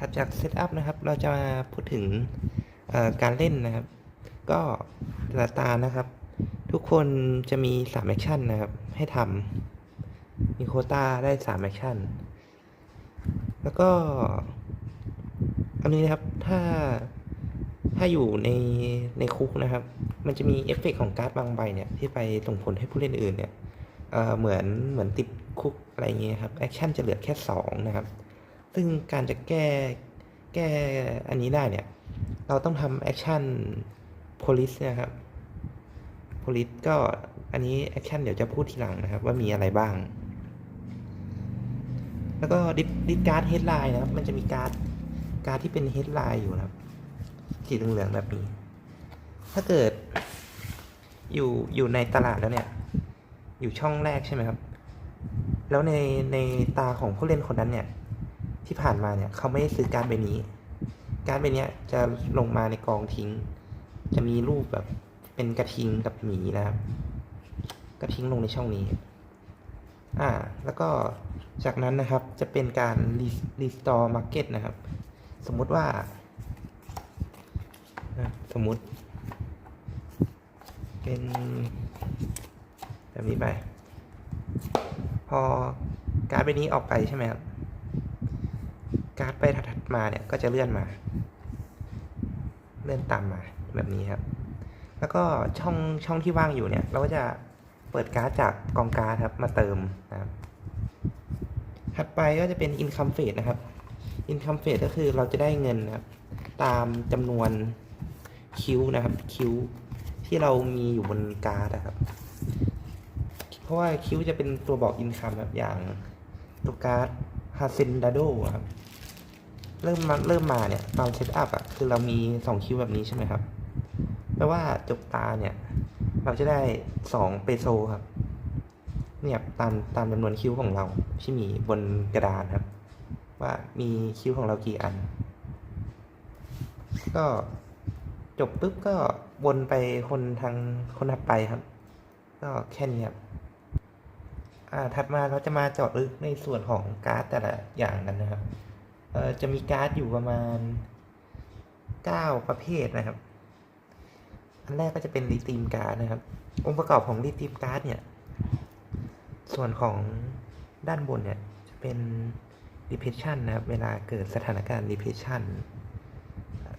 ถัดจากเซตอัพนะครับ เราจะมาพูดถึงการเล่นนะครับ ก็แต่ละตานะครับ ทุกคนจะมี3แอคชั่นนะครับ ให้ทำมีโคต้าได้3แอคชั่น แล้วก็ อันนี้นะครับ ถ้า ถ้าอยู่ใน ในคุกนะครับ มันจะมีเอฟเฟกต์ของการ์ดบางใบเนี่ย ที่ไปส่งผลให้ผู้เล่นอื่นเนี่ยเเหมือน เหมือนติดคุกอะไรเงี้ยครับ แอคชั่นจะเหลือแค่2นะครับ ซึ่งการจะแก้แก้อันนี้ได้เนี่ย เราต้องทำแอคชั่น police นะครับ police ก็อันนี้แอคชั่นเดี๋ยวจะพูดทีหลังนะครับ ว่ามีอะไรบ้าง แล้วก็ดิดิการ์ดเฮดไลน์นะครับ มันจะมีการ์ดการ์ดที่เป็นเฮดไลน์อยู่นะครับ สีเหลืองๆแบบนี้ ถ้าเกิดอยู่อยู่ในตลาดแล้วเนี่ย อยู่ช่องแรกใช่ไหมครับ แล้วในในตาของผู้เล่นคนนั้นเนี่ย ที่ผ่านมาเนี่ยเขาไม่ได้ซื้อการ์ดใบนี้ การ์ดใบเนี้ยจะลงมาในกองทิ้ง จะมีรูปแบบเป็นกระทิงกับหมีนะครับ กระทิงลงในช่องนี้ อ่า แล้วก็จากนั้นนะครับจะเป็นการรีสตอร์มาร์เก็ตนะครับ สมมุติว่าอะสมมุติ เป็นแบบนี้ไป พอการ์ดใบนี้ออกไปใช่ไหมครับ การ์ดใบถัดมาเนี่ยก็จะเลื่อนมา เลื่อนตามมาแบบนี้ครับ แล้วก็ช่องช่องที่ว่างอยู่เนี่ย เราก็จะเปิดการ์ดจากกองการ์ดครับมาเติมนะครับ ถัดไปก็จะเป็น income phase นะครับ income phase ก็คือเราจะได้เงินนะครับ ตามจำนวนคิวนะครับคิวที่เรามีอยู่บนการ์ดนะครับ เพราะว่าคิวจะเป็นตัวบอกอินคัมแบบอย่างตัวการ์ดฮาเซนดาโดครับ เริ่มมาเริ่มมาเนี่ยตอนเซตอัพอะคือเรามีสองคิวแบบนี้ใช่ไหมครับแปลว่าจบตาเนี่ย เราจะได้สองเปโซครับ เนี่ยตามตามจำนวนคิวของเราที่มีบนกระดานครับ ว่ามีคิวของเรากี่อัน ก็จบปุ๊บก็วนไปคนทางคนถัดไปครับ ก็แค่นี้ครับอ่าถัดมาเราจะมาเจาะลึกในส่วนของการ์ดแต่ละอย่างกันนะครับ จะมีการ์ดอยู่ประมาณเก้าประเภทนะครับ อันแรกก็จะเป็นรีตีมการ์ดนะครับ องค์ประกอบของรีตีมการ์ดเนี่ย ส่วนของด้านบนเนี่ย จะเป็น depression นะครับ เวลาเกิดสถานการณ์ depression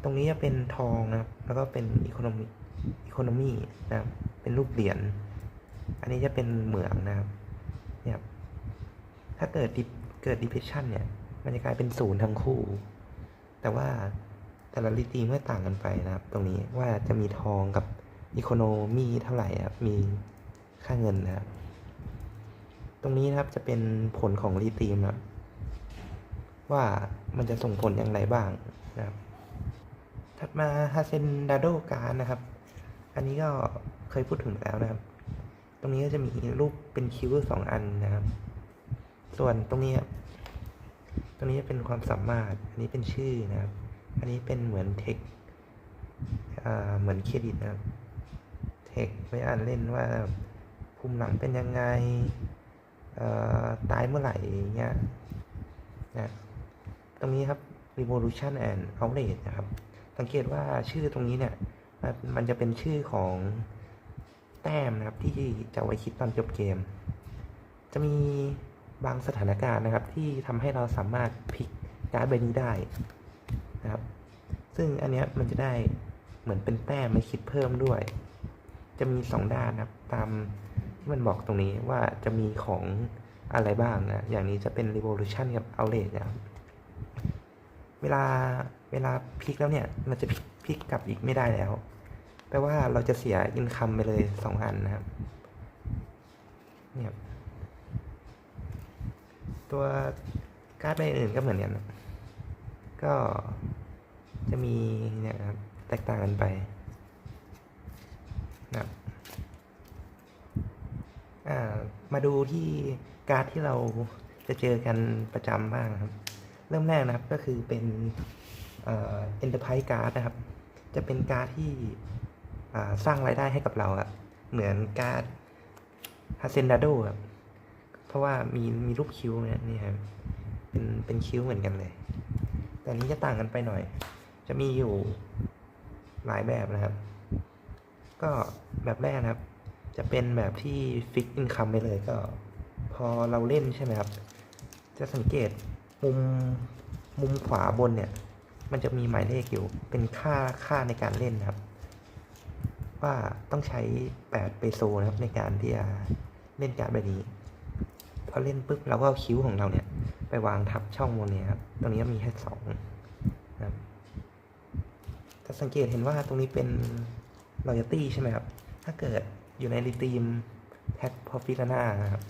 ตรงนี้จะเป็นทองนะครับ แล้วก็เป็น economy economy นะครับ เป็นรูปเหรียญ อันนี้จะเป็นเหมืองนะครับเนี่ยถ้าเกิดเกิด depression เนี่ย มันจะกลายเป็นศูนย์ทั้งคู่ แต่ว่าแต่ละลิตีมก็ต่างกันไปนะครับ ตรงนี้ว่าจะมีทองกับ economy เท่าไหร่ครับ มีค่าเงินนะครับ ตรงนี้นะครับจะเป็นผลของรีตีมนะครับว่ามันจะส่งผลอย่างไรบ้างนะครับ ถัดมาฮาเซนดาโดการนะครับ อันนี้ก็เคยพูดถึงแล้วนะครับ ตรงนี้ก็จะมีรูปเป็นคิวสองอันนะครับ ส่วนตรงนี้ค รับตรงนี้จะเป็นความสามารถ อันนี้เป็นชื่อนะครับ อันนี้เป็นเหมือนเทคเหมือนเครดิตนะครับ เทคไว้อ่านเล่นว่าภูมิหลังเป็นยังไงตายเมื่อไหร่เงี้ยนะตรงนี้ครับ revolution and outrage นะครับ สังเกตว่าชื่อตรงนี้เนี่ยมันจะเป็นชื่อของแต้มนะครับที่จะไว้คิดตอนจบเกม จะมี บางสถานการณ์นะครับ ที่ทำให้เราสามารถพลิกการ์ดใบนี้ได้นะครับ ซึ่งอันเนี้ยมันจะได้เหมือนเป็นแต้มไม่คิดเพิ่มด้วย จะมีสองด้านนะครับ ตามที่มันบอกตรงนี้ว่าจะมีของอะไรบ้างนะ อย่างนี้จะเป็น revolution กับ outrage นะครับ เวลาเวลาพลิกแล้วเนี่ย มันจะพลิกลกกลับอีกไม่ได้แล้ว แปลว่าเราจะเสียอินคัมไปเลยสองอันนะครับเนี่ย ตัวการ์ดใบอื่นก็เหมือนกันนะก็จะมีเนี่ยครับแตกต่างกันไปนะครับมาดูที่การ์ดที่เราจะเจอกันประจำบ้างครับ เริ่มแรกนะครับก็คือเป็นเอ่อ Enterprise Card นะครับ จะเป็นการ์ดที่สร้างรายได้ให้กับเราอะเหมือนการ์ด h a c e n d a d o ครับ เพราะว่ามีมีรูปคิ้วเนี่ยนี่ครับเป็นเป็นคิ้วเหมือนกันเลย แต่นี้จะต่างกันไปหน่อย จะมีอยู่หลายแบบนะครับ ก็แบบแรกนะครับ จะเป็นแบบที่ฟิกอินคัมไปเลยก็ พอเราเล่นใช่ไหมครับ จะสังเกตมุมมุมขวาบนเนี่ย มันจะมีหมายเลขอยู่ เป็นค่าค่าในการเล่นนะครับ ว่าต้องใช้8เปโซนะครับในการที่จะเล่นการดใบนี้ พอเล่นปุ๊บเราก็เอาคิ้วของเราเนี่ย ไปวางทับช่องบนเนี้ครับตรงนี้มีแค่สองนะครับจะสังเกตเห็นว่าตรงนี้เป็น loyalty ใช่ไหมครับ ถ้าเกิดอยู่ในรีทีมแพ็คพอฟิลาน่านะครับ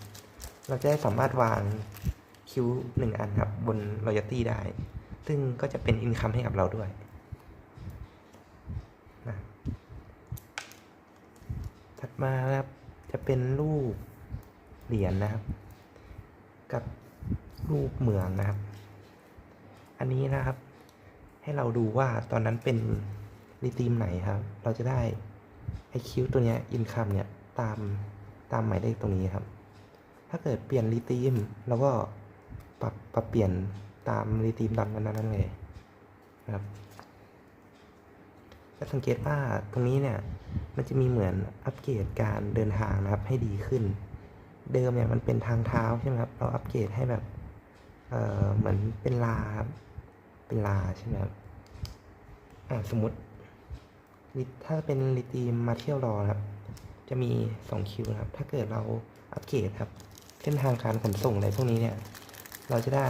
เราจะได้สามารถวางคิวหนึ่งอันครับ บน loyalty ได้ ซึ่งก็จะเป็นอินคัมให้กับเราด้วยนะถัดมานะครับ จะเป็นรูปเหรียญนะครับ กับรูปเหมืองนะครับ อันนี้นะครับ ให้เราดูว่าตอนนั้นเป็นรีทีมไหนครับ เราจะได้ไอคิวตัวเนี้ยอินคัมเนี่ยตามตามหมายเลขตรงนี้ครับ ถ้าเกิดเปลี่ยนรีทีมเราก็ปรับปรับเปลี่ยนตามรีทีมตามนั้นนั่นเลยนะครับจะสังเกตว่าตรงนี้เนี่ยมันจะมีเหมือนอัปเกรดการเดินทางนะครับให้ดีขึ้น เดิมเนี่ยมันเป็นทางเท้าใช่ไหมครับ เราอัปเกรดให้แบบเอ่อเหมือนเป็นลาครับ เป็นลาใช่ไหมครับอ่าสมมติ ถ้าเป็นลิตีมมาเที่ยวรอครับ จะมีสองคิวนะครับ ถ้าเกิดเราอัปเกรดครับ เส้นทางการขนส่งอะไรพวกนี้เนี่ย เราจะได้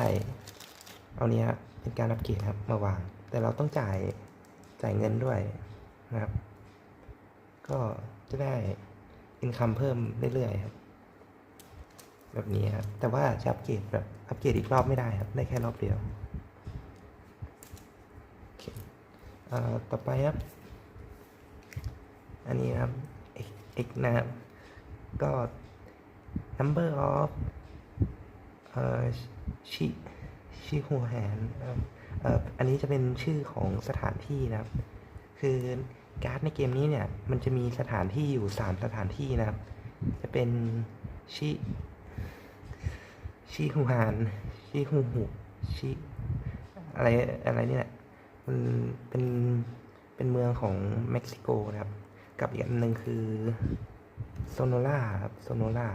เอาเนี้ยเป็นการอัปเกรดครับมาวาง แต่เราต้องจ่ายจ่ายเงินด้วยนะครับ ก็จะได้อินคัมเพิ่มเรื่อยๆครับ แบบนี้ครับแต่ว่าจะอัปเกรดแบบอัปเกรดอีกรอบไม่ได้ครับ ได้แค่รอบเดียวโอเคเอ่อต่อไปครับ อันนี้ครับ x นะครับ ก็ number of เอ่อชิชิหัวแหนอ่อเอ่ออันนี้จะเป็นชื่อของสถานที่นะครับ คือการ์ดในเกมนี้เนี่ย มันจะมีสถานที่อยู่สามสถานที่นะครับ จะเป็นชิ ชิฮูฮานชิฮูฮูชิอะไรอะไรนี่แหละมันเป็นเป็นเมืองของเม็กซิโกนะครับ กับอีกอันหนึ่งคือโซโนล่าครับโซโนล่า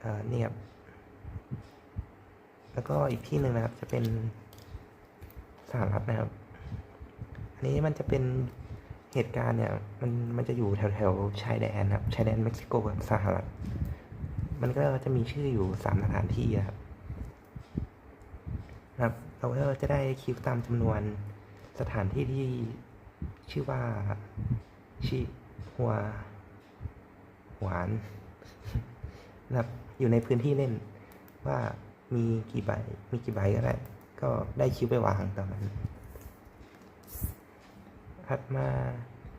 เอ่อเนี่ยครับแล้วก็อีกที่หนึ่งนะครับ จะเป็นสหรัฐนะครับ อันนี้มันจะเป็นเหตุการณ์เนี่ย มันมันจะอยู่แถวแถวชายแดนครับชายแดนเม็กซิโกกับสหรัฐ มันก็จะมีชื่ออยู่สามสถานที่ครับครับ เราก็จะได้คิวตามจำนวนสถานที่ที่ชื่อว่าชิหัวหวานนะครับอยู่ในพื้นที่เล่นว่ามีกี่ใบ มีกี่ใบก็ได้ ก็ได้คิวไปวางตามนั้นถัดมา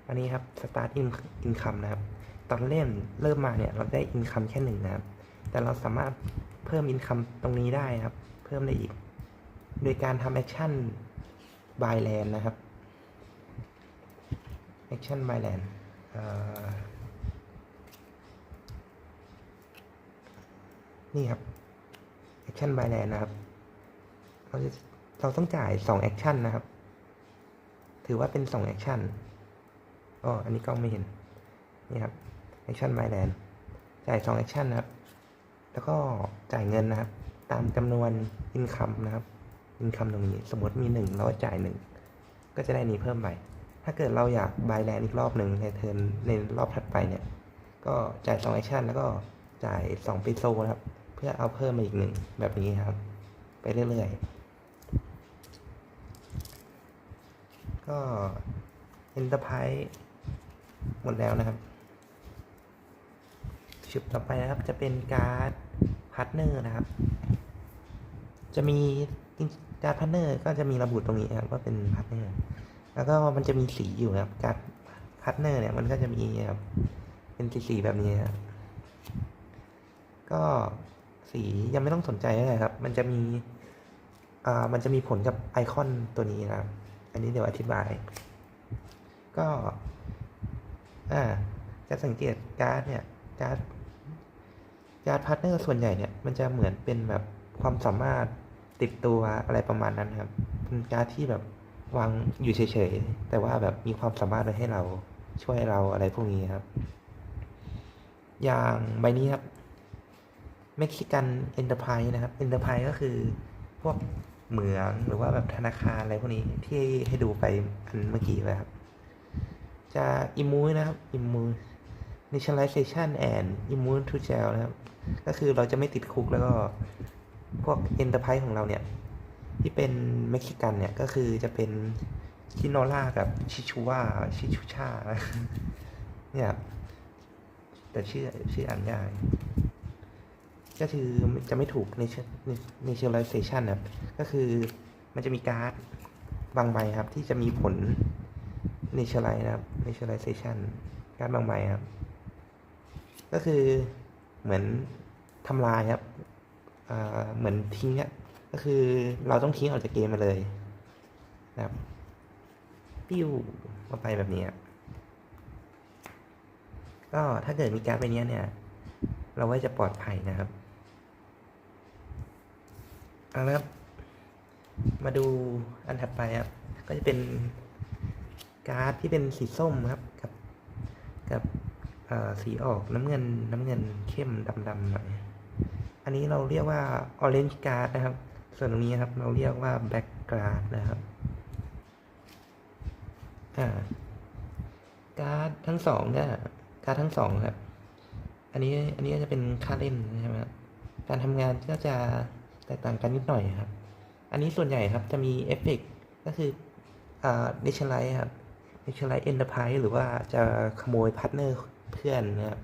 อันนี้ครับ start in income นะครับ ตอนเล่นเริ่มมาเนี่ยเราได้ income แค่หนึ่งนะครับ แต่เราสามารถเพิ่ม income ตรงนี้ได้นะครับ เพิ่มได้อีก โดยการทำ action buy land นะครับ action buy land เอ่อนี่ครับ action buy land นะครับ เราจะเราต้องจ่ายสอง action นะครับ ถือว่าเป็นสองแอคชั่นอ๋ออันนี้กล้องไม่เห็น นี่ครับ แอคชั่นไมแลนจ่ายสองแอคชั่นนะครับ แล้วก็จ่ายเงินนะครับ ตามจำนวนอินคัมนะครับอินคัมตรงนี้ สมมติมีหนึ่งเราจ่ายหนึ่งก็จะได้นี้เพิ่มไป ถ้าเกิดเราอยากบายแลนอีกรอบหนึ่งในเทิร์นในรอบถัดไปเนี่ย ก็จ่ายสองแอคชั่นแล้วก็จ่ายสองปิโซนะครับ เพื่อเอาเพิ่มมาอีกหนึ่งแบบนี้ครับ ไปเรื่อยๆ ก็ Enterprise หมดแล้วนะครับ ชุดต่อไปนะครับจะเป็นการ์ดพาร์ทเนอร์นะครับ จะมีการ์ดพาร์ทเนอร์ก็จะมีระบุตรงนี้ครับว่าเป็นพาร์ทเนอร์แล้วก็มันจะมีสีอยู่นะครับการ์ดพาร์ทเนอร์เนี่ยมันก็จะมีครับเป็นสีๆแบบนี้ครับก็สียังไม่ต้องสนใจเลยครับ มันจะมีอ่ามันจะมีผลกับไอคอนตัวนี้นะครับ อันนี้เดี๋ยวอธิบาย ก็อ่าจะสังเกตการ์ดเนี่ยการ์ด การ์ดพาร์ทเนอร์ส่วนใหญ่เนี่ยมันจะเหมือนเป็นแบบความสามารถติดตัวอะไรประมาณนั้นครับเป็นการ์ดที่แบบวางอยู่เฉยๆ แต่ว่าแบบมีความสามารถให้เราช่วยเราอะไรพวกนี้ครับ อย่างใบนี้ครับเม็กซิกันเอ็นเตอร์ไพรส์นะครับเอ็นเตอร์ไพรส์ก็คือพวกเหมืองหรือว่าแบบธนาคารอะไรพวกนี้ที่ให้ดูไปอันเมื่อกี้ไปครับ จะอิมูนะครับอิมู nationalization and immune to jail นะครับ ก็คือเราจะไม่ติดคุกแล้วก็ พวก enterprise ของเราเนี่ย ที่เป็นเม็กซิกันเนี่ย ก็คือจะเป็นชิโนล่ากับชิชูว่าชิชูชา เนี่ยแต่ชื่อชื่ออ่านยากก็คือจะไม่ถูก nationalization นะครับ ก็คือมันจะมีการ์ดบางใบครับ ที่จะมีผล nationalize นะครับ nationalization การ์ดบางใบครับ ก็คือเหมือนทำลายครับอ่าเหมือนทิ้งก็คือเราต้องทิ้งออกจากเกมมาเลยนะครับปิ้วมาไปแบบนี้ก็ถ้าเกิดมีการ์ดใบนี้เนี่ย เราไว้จะปลอดภัยนะครับเอาละครับ มาดูอันถัดไปครับ ก็จะเป็นการ์ดที่เป็นสีส้มครับ กับ กับ สีออกน้ำเงินน้ำเงินเข้มดำๆหน่อย อันนี้เราเรียกว่า orange card นะครับ ส่วนตรงนี้ครับเราเรียกว่า black card นะครับการ์ดทั้งสองเนี่ยการ์ดทั้งสองครับ อันนี้อันนี้ก็จะเป็นค่าเล่นใช่ไหมครับการทำงานก็จะแตกต่างกันนิดหน่อยครับ อันนี้ส่วนใหญ่ครับจะมีเอฟเฟกก็คืออ่า n a t i o n a l i z e ครับ n a t i o n a l i z e Enterprise หรือว่าจะขโมยพาร์ทเนอร์ เพื่อนนะครับ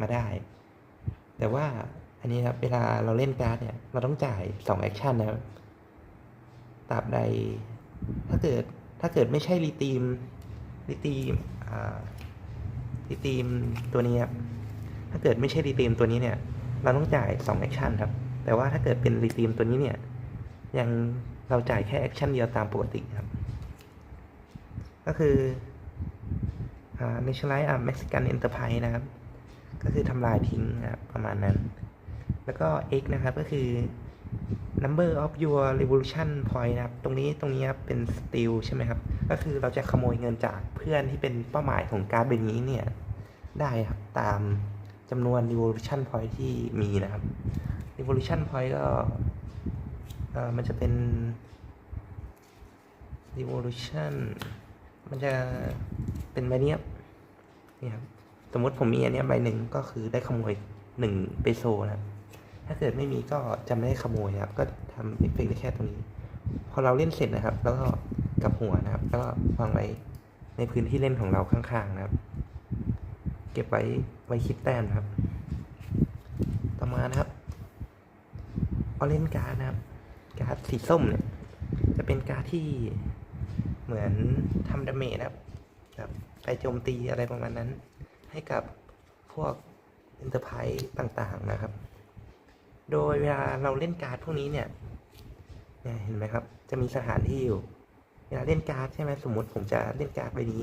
มาได้ แต่ว่าอันนี้ครับเวลาเราเล่นการ์ดเนี่ย เราต้องจ่าย2แอคชั่นนะครับตราบใด ถ้าเกิดถ้าเกิดไม่ใช่รีตีมรีตีมอ่ารีตีมตัวนี้ครับถ้าเกิดไม่ใช่รีตีมตัวนี้เนี่ย เราต้องจ่าย2แอคชั่นครับ แต่ว่าถ้าเกิดเป็นรีตีมตัวนี้เนี่ย ยังเราจ่ายแค่แอคชั่นเดียวตามปกติครับ ก็คือ อ่า nationalize อ่า Mexican Enterprise นะครับ ก็คือทำลายทิ้งนะครับประมาณนั้น แล้วก็ x นะครับก็คือ number of your revolution point นะครับ ตรงนี้ตรงนี้ครับเป็น steal ใช่ไหมครับ ก็คือเราจะขโมยเงินจากเพื่อนที่เป็นเป้าหมายของการ์ดใบนี้เนี่ยได้ครับตามจำนวน revolution point ที่มีนะครับ revolution point ก็เออมันจะเป็น revolution มันจะเป็นใบเนี้ย นี่ครับสมมติผมมีอันนี้ใบหนึ่งก็คือได้ขโมยหนึ่งเปโซนะครับถ้าเกิดไม่มีก็จะไม่ได้ขโมยนะครับ ก็ทำเอฟเฟกต์ได้แค่ตรงนี้ พอเราเล่นเสร็จนะครับ แล้วก็กลับหัวนะครับ แล้วก็วางไว้ในพื้นที่เล่นของเราข้างๆนะครับ เก็บไว้ไว้คิดแต้มครับ ต่อมานะครับออเรนการ์ดนะครับ การ์ดสีส้มเนี่ย จะเป็นการ์ดที่เหมือนทำดาเมจนะครับ ไปโจมตีอะไรประมาณนั้น ให้กับพวก Enterprise ต่างๆนะครับ โดยเวลาเราเล่นการ์ดพวกนี้เนี่ยเห็นไหมครับ จะมีสถานที่อยู่ เวลาเล่นการ์ดใช่ไหมสมมติผมจะเล่นการ์ดใบนี้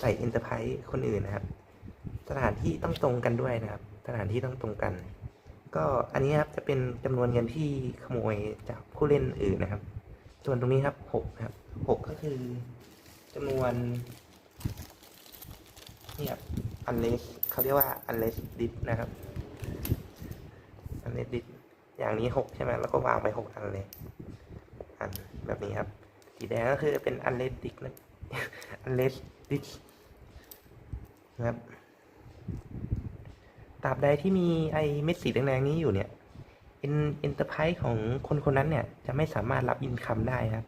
ใส่ Enterprise คนอื่นนะครับ สถานที่ต้องตรงกันด้วยนะครับ สถานที่ต้องตรงกัน ก็อันนี้ครับจะเป็นจำนวนเงินที่ขโมยจากผู้เล่นอื่นนะครับ ส่วนตรงนี้ครับหกครับหกก็คือจำนวน เนี่ย unless เขาเรียกว่า unless dit นะครับ unless dit อย่างนี้หกใช่ไหมแล้วก็วางไปหกอันเลย อันแบบนี้ครับ สีแดงก็คือเป็น unless dit นะ unless dit นะครับตราบใดที่มีไอเม็ดสีแดงๆนี้อยู่เนี่ยเอ็นเอ็นเตอร์ไพรส์ของคนคนนั้นเนี่ย จะไม่สามารถรับอินคัมได้ครับ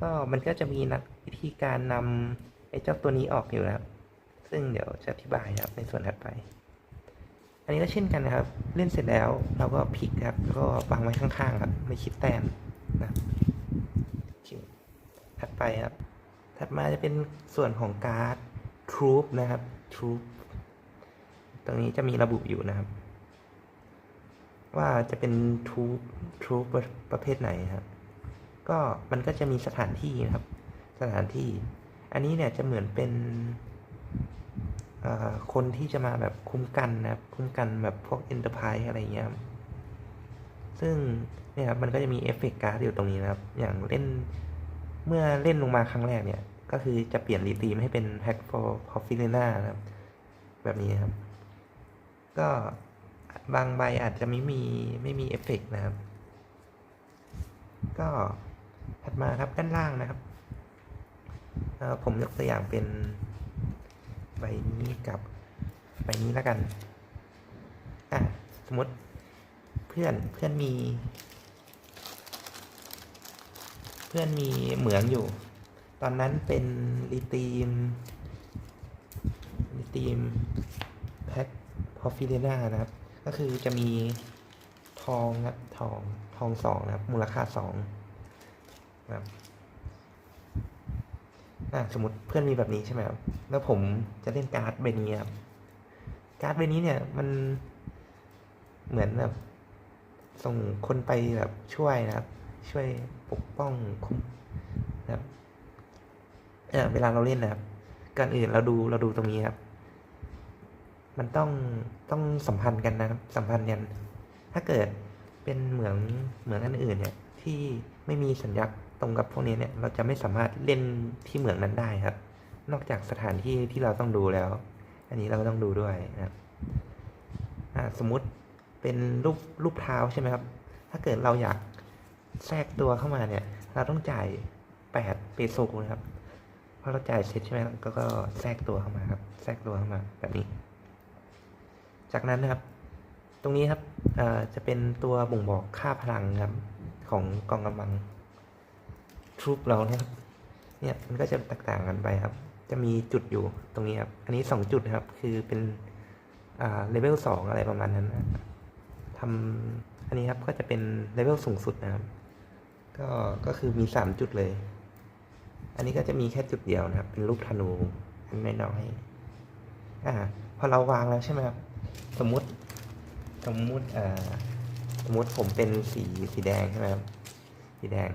ก็มันก็จะมีนักวิธีการนำไอ้เจ้าตัวนี้ออกอยู่นะครับ ซึ่งเดี๋ยวจะอธิบายนะครับในส่วนถัดไป อันนี้ก็เช่นกันนะครับ เล่นเสร็จแล้วเราก็พลิกครับแล้วก็วางไว้ข้างๆครับไม่คิดแต้มนะโอเคถัดไปครับ ถัดมาจะเป็นส่วนของการ์ดทรูปนะครับทรูปตรงนี้จะมีระบุอยู่นะครับ ว่าจะเป็นทูบทูบประเภทไหนครับ ก็มันก็จะมีสถานที่นะครับ สถานที่ อันนี้เนี่ยจะเหมือนเป็นเอ่อ คนที่จะมาแบบคุ้มกันนะครับคุ้มกันแบบพวก Enterprise อะไรเงี้ยซึ่งเนี่ยครับมันก็จะมีเอฟเฟกต์การ์ดอยู่ตรงนี้นะครับ อย่างเล่นเมื่อเล่นลงมาครั้งแรกเนี่ย ก็คือจะเปลี่ยนรีตีมให้เป็นแพ็กฟร์พอฟิเลนานะครับ แบบนี้ครับ ก็บางใบอาจจะไม่มีไม่มีเอฟเฟกต์นะครับ ก็ถัดมาครับด้านล่างนะครับผมยกตัวอย่างเป็น ใบนี้กับใบนี้แล้วกัน อะ สมมติเพื่อนเพื่อนมี เพื่อนมีเหมืองอยู่ ตอนนั้นเป็นรีตีมรีตีมแพ็คพอฟิเดนานะครับ ก็คือจะมีทองครับทองทองสองนะครับ มูลค่าสองนะครับอะ สมมติเพื่อนมีแบบนี้ใช่ไหมครับแล้วผมจะเล่นการ์ดใบนี้ครับการ์ดใบนี้เนี่ยมันเหมือนแบบส่งคนไปแบบช่วยนะครับ ช่วยปกป้องคุ้มนะครับเออเวลาเราเล่นนะครับก่อนอื่นเราดูเราดูตรงนี้ครับ มันต้องต้องสัมพันธ์กันนะครับสัมพันธ์กันถ้าเกิดเป็นเหมืองเหมืองอันอื่นเนี่ยที่ไม่มีสัญลักษณ์ ตรงกับพวกนี้เนี่ยเราจะไม่สามารถเล่นที่เหมืองนั้นได้ครับ นอกจากสถานที่ที่เราต้องดูแล้ว อันนี้เราก็ต้องดูด้วยนะครับสมมุติเป็นรูปรูปเท้าใช่ไหมครับ ถ้าเกิดเราอยากแทรกตัวเข้ามาเนี่ย เราต้องจ่ายแปดเปโซนะครับพอเราจ่ายเสร็จใช่ไหมก็ก็แทรกตัวเข้ามาครับ แทรกตัวเข้ามาแบบนี้ จากนั้นนะครับ ตรงนี้ครับจะเป็นตัวบ่งบอกค่าพลังครับของกองกำลัง ทรูปเรานะครับ เนี่ยมันก็จะแตกต่างกันไปครับ จะมีจุดอยู่ตรงนี้ครับ อันนี้สองจุดครับ คือเป็นอ่าเลเวลสองอะไรประมาณนั้นนะทำอันนี้ครับก็จะเป็นเลเวลสูงสุดนะครับ ก็ก็คือมีสามจุดเลย อันนี้ก็จะมีแค่จุดเดียวนะครับ เป็นรูปธนูอันน้อยๆอ่าพอเราวางแล้วใช่ไหมครับ สมมุติสมมุติอ่าสมมติผมเป็นสีสีแดงใช่ไหมครับสีแดง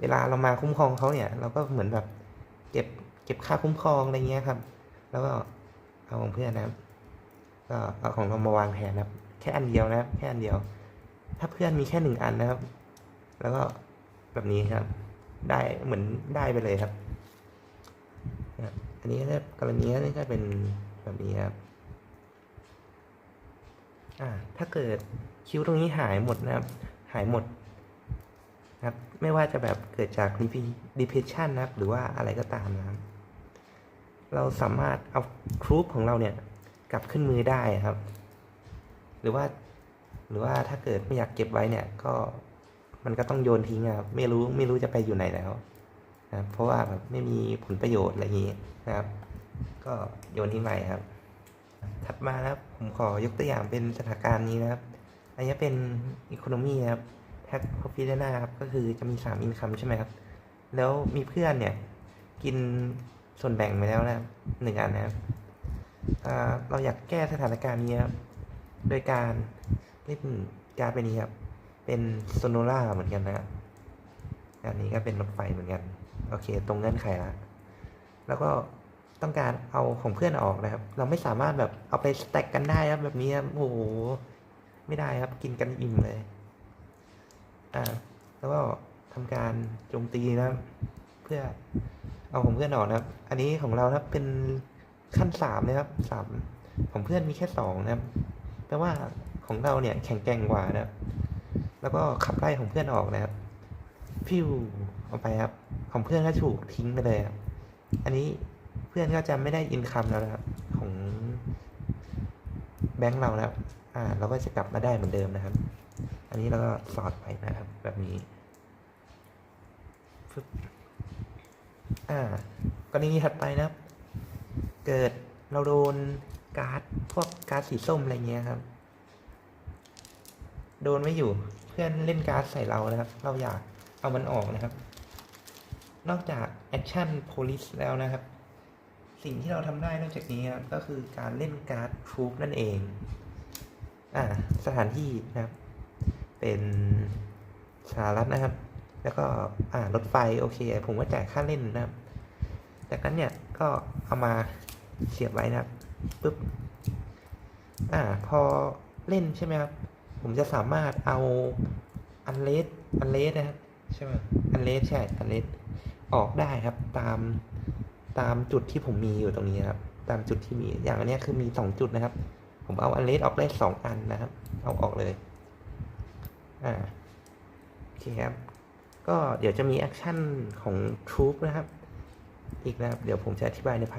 เวลาเรามาคุ้มครองเขาเนี่ย เราก็เหมือนแบบเก็บเก็บค่าคุ้มครองอะไรเงี้ยครับ แล้วก็เอาของเพื่อนนะครับก็เอาของเรามาวางแทนนะครับ แค่อันเดียวนะครับ แค่อันเดียว ถ้าเพื่อนมีแค่หนึ่งอันนะครับ แล้วก็แบบนี้ครับ ได้เหมือนได้ไปเลยครับนะครับอันนี้ก็กรณีนี้ก็เป็นแบบนี้ครับอ่าถ้าเกิดคิ้วตรงนี้หายหมดนะครับ หายหมด นะครับ ไม่ว่าจะแบบเกิดจาก depression นะครับ หรือว่าอะไรก็ตามนะครับ เราสามารถเอาครูปของเราเนี่ยกลับขึ้นมือได้ครับ หรือว่า หรือว่าถ้าเกิดไม่อยากเก็บไว้เนี่ย ก็มันก็ต้องโยนทิ้งครับ ไม่รู้ไม่รู้จะไปอยู่ไหนแล้วนะเพราะว่าแบบไม่มีผลประโยชน์อะไรอย่างนี้นะครับ ก็โยนทิ้งไปครับ ถัดมานะครับผมขอยกตัวอย่างเป็นสถานการณ์นี้นะครับ อันนี้เป็นอีโคโนมีนะครับ แท็กพอฟิเดนาครับก็คือจะมีสามอินคัมใช่ไหมครับ แล้วมีเพื่อนเนี่ย กินส่วนแบ่งไปแล้วนะหนึ่งอันนะครับเราอยากแก้สถานการณ์นี้ครับโดยการเล่นการดไปนี้ครับ เป็นโซโนล่าเหมือนกันนะครับอันนี้ก็เป็นรถไฟเหมือนกัน โอเค ตรงเงื่อนไขละแล้วก็ต้องการเอาของเพื่อนออกนะครับ เราไม่สามารถแบบเอาไปสแต็กกันได้ครับแบบนี้ครับโอ้โหไม่ได้ครับกินกันอิ่มเลย อ่า แล้วก็ทำการโจมตีนะครับเพื่อเอาของเพื่อนออกนะครับ อันนี้ของเรานะครับเป็นขั้นสามนะครับสามของเพื่อนมีแค่สองนะครับแปลว่าของเราเนี่ยแข็งแกร่งกว่านะครับ แล้วก็ขับไล่ของเพื่อนออกนะครับพิวออกไปครับ ของเพื่อนก็ถูกทิ้งไปเลยครับอันนี้เพื่อนก็จะไม่ได้อินคัมแล้วนะครับ ของแบงค์เรานะครับ อ่า เราก็จะกลับมาได้เหมือนเดิมนะครับ อันนี้เราก็สอดไปนะครับ แบบนี้ฟึบอ่ากรณีถัดไปนะครับ เกิดเราโดนการ์ดพวกการ์ดสีส้มอะไรเงี้ยครับ โดนไม่อยู่เพื่อนเล่นการ์ดใส่เรานะครับ เราอยากเอามันออกนะครับ นอกจากแอคชั่นโพลิสแล้วนะครับ สิ่งที่เราทำได้นอกจากนี้ครับก็คือการเล่นการ์ดทรูปนั่นเอง อ่า สถานที่นะครับ เป็นชารัฐนะครับ แล้วก็อ่ารถไฟโอเค ผมก็จ่ายค่าเล่นนะครับ จากนั้นเนี่ยก็เอามาเสียบไว้นะครับปุ๊บอ่าพอเล่นใช่ไหมครับ ผมจะสามารถเอาอันเลสอันเลสนะครับใช่ไหมอันเลสใช่อันเลสออกได้ครับ ตามตามจุดที่ผมมีอยู่ตรงนี้ครับ ตามจุดที่มีอย่างอันนี้คือมีสองจุดนะครับ ผมเอาอันเลสออกได้สองอันนะครับ เอาออกเลย่าโอเคครับ ก็เดี๋ยวจะมีแอคชั่นของทรูฟนะครับ อีกนะครับ เดี๋ยวผมจะอธิบายในภาย